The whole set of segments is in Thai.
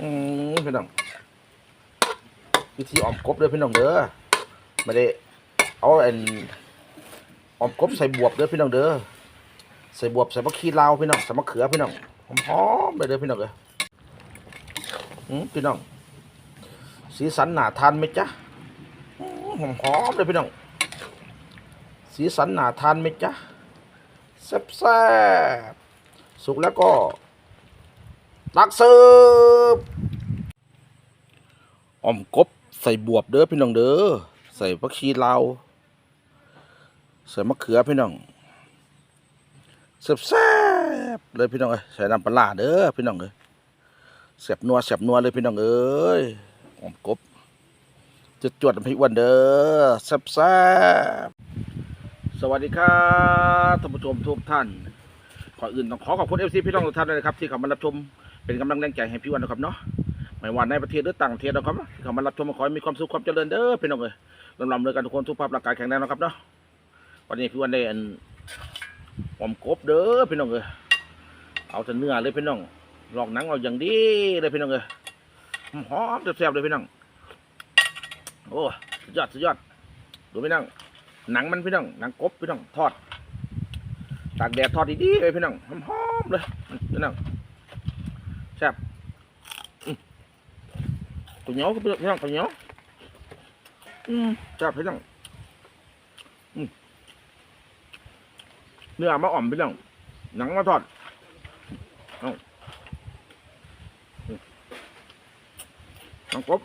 อืมพี่น้องวิธีออมกบเด้อพี่น้องเด้อไม่ได้เอาอันออมกบใส่บวบเด้อพี่น้องเด้อใส่บวบใส่มะขีลาวพี่น้องใส่มะเขือพี่น้องหอมๆเลยเด้อพี่น้องเด้ออืมพี่น้อง สีสันหนาทานไหมจ๊ะหอมหอมเลยพี่น้อง สีสันหนาทานไหมจ๊ะแซ่บๆสุกแล้วก็ ตักสิร์ออมกบใส่บวบเด้อพี่น้องเด้อใส่ผักชีลาวใส่มะเขือพี่น้องแซ่บเลยพี่น้องเอ้ยใส่น้ำปลาเด้อพี่น้องเอ้ยแซ่บนัวแซ่บนัวเลยพี่น้องเอ้ยอ่อมกบจะจวดพี่อ้วันเด้อแซ่บๆสวัสดีครับท่านผู้ชมทุกท่านก่อนอื่นต้องขอขอบคุณเอฟซีพี่น้องทุกท่านเลยนะครับ ที่เข้ามารับชม เป็นกำลังแรงใจให้พี่วันนะครับเนาะไม่ว่าในประเทศหรือต่างประเทศนะครับที่เขามารับชมขอให้มีความสุขความเจริญเด้อพี่น้องเอ้ยลำลำเลยกันทุกคนสุขภาพร่างกายแข็งแรงนะครับเนาะวันนี้พี่วันได้อันหอมกบเด้อพี่น้องเอ้ยเอาแต่เนื้อเลยพี่น้องลอกหนังเอาอย่างดีเลยพี่น้องเอ้ยหอมแซ่บๆเลยพี่น้องโอ้สุดยอดสุดยอดดูพี่น้องหนังมันพี่น้องหนังกบพี่น้องทอดตากแดดทอดดีๆเลยพี่น้องหอมๆเลยพี่น้องแซ่บอืม ตัวเหนียวก็พี่น้องตัวเหนียวอืมแซ่บพี่น้องอืมเนื้อมาอ่อมพี่น้องหนังมาทอดเอาอืมหนังกบ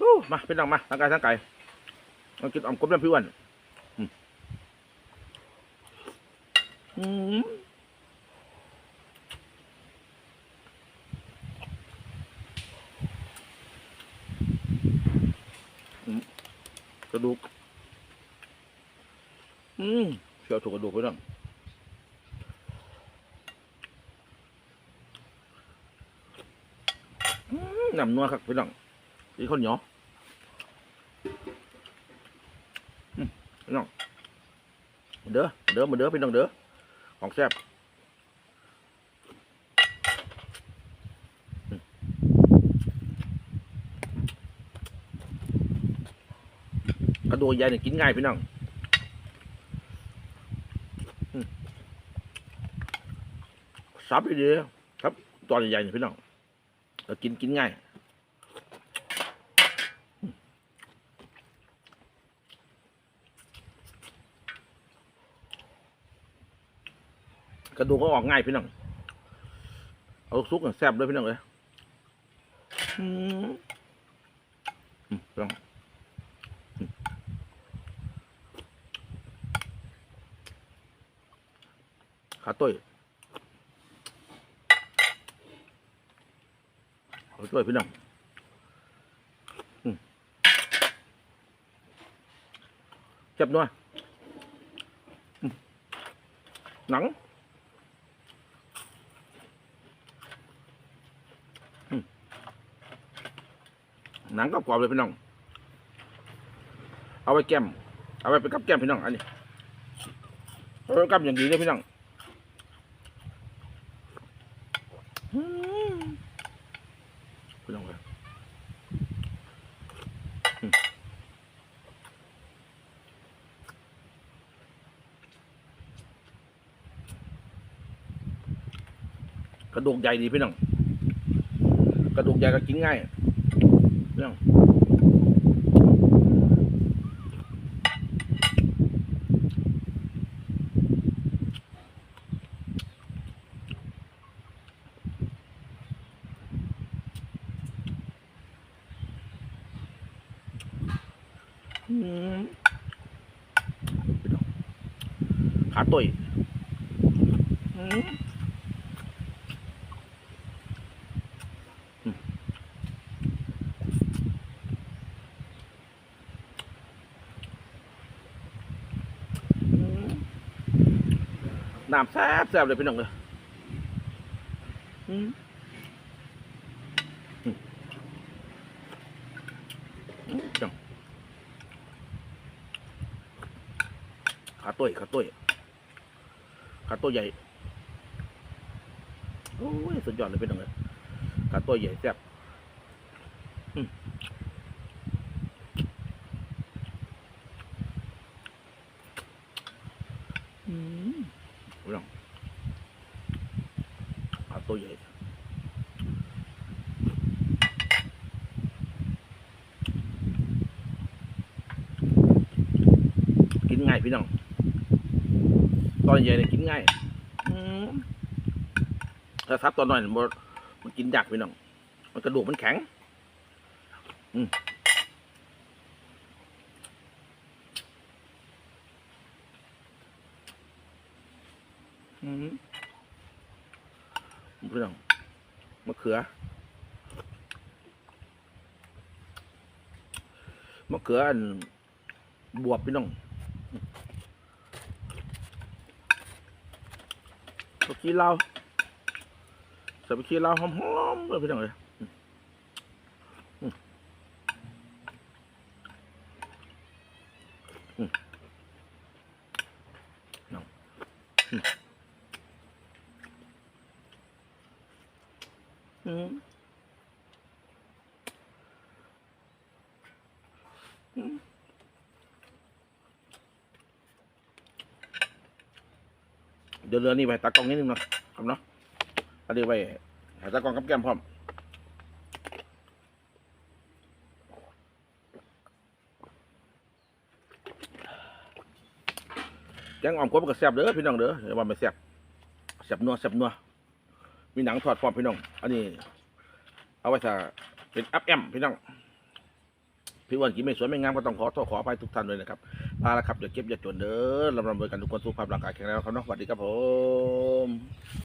อู้มาพี่น้องมาทั้งไก่ทั้งไก่มากินออมกบน้ำพี่อ้วันอืมอืมอืมก ระดูก อืมเชียวถูกกระดูกไปนั่งอืมน้ำนัวครับพี่น้องสีข้าวเหนียวพี่น้องมาเด้อมาเด้อมาเด้อพี่น้องเด้อของแซ่บ กระดูกใหญ่เนี่ยกินง่ายพี่น้องซับดีๆครับ ตอนใหญ่ๆเนี่ยพี่น้องแล้วกินกินง่ายกระดูกก็ออกง่ายพี่น้อง เอาซุกแซ่บเลยพี่น้องเลยอืมอืมพี่น้องอืมขา ตุ้ยขาตุ้ยพี่น้องเจ็บนัวอืมหนังหนังก็กรอบเลยพี่น้อง เอาไว้แก้ม เอาไว้เป็นกับแก้มพี่น้อง อันนี้เอาไว้กับอย่างดีเลยพี่น้องอืมพี่น้องเลยอืม กระดูกใหญ่ดีพี่น้องกระดูกใหญ่ก็กินง่ายเรื่องอืมขาตุยอืม น้ำแซ่บแซ่บเลยพี่น้องเลยอืมจังขาตุ้ยขาตุ้ยขาตัวใหญ่ โอ้ยสุดยอดเลยพี่น้องเลยขาตัวใหญ่แซ่บอืมอืมพี่น้องขา ตัวใหญ่กินง่ายพี่น้องตอนใหญ่เนี่ยกินง่ายถ้าซับตอนน้อยเนี่ยมันมันกินยากพี่น้อง มันกระดูกมันแข็ง อืมอืม พี่น้องมะเขือมะเขืออันบวบพี่น้องไปขี้เหล้าใส่ไปขี้เหล้าหอมๆเลยพี่น้องเลยอืมอืมอืมน้องอืมอืมอืม เดี๋ยวเรือนี่ไปตากล้องนิดนึงเนาะครับเนาะอันนี้ไปหาตากล้องกับแก้มพร้อมแกงอ่อมกบกับแซ่บเด้อพี่น้องเด้ออย่าว่าไม่แซ่บแซ่บนัวแซ่บนัวมีหนังทอดพร้อมพี่น้อง อันนี้ เอาไว้ถ้าเป็นอัพแอมพี่น้อง พี่อ้วันกินไม่สวยไม่งามก็ต้องขอโทษขออภัยทุกท่านด้วยนะครับลาละครับอย่าเก็บอย่าจนเด้อลำลำเบอกันทุกคนสุขภาพร่างกายแข็งแรงครับเนาะสวัสดีครับผม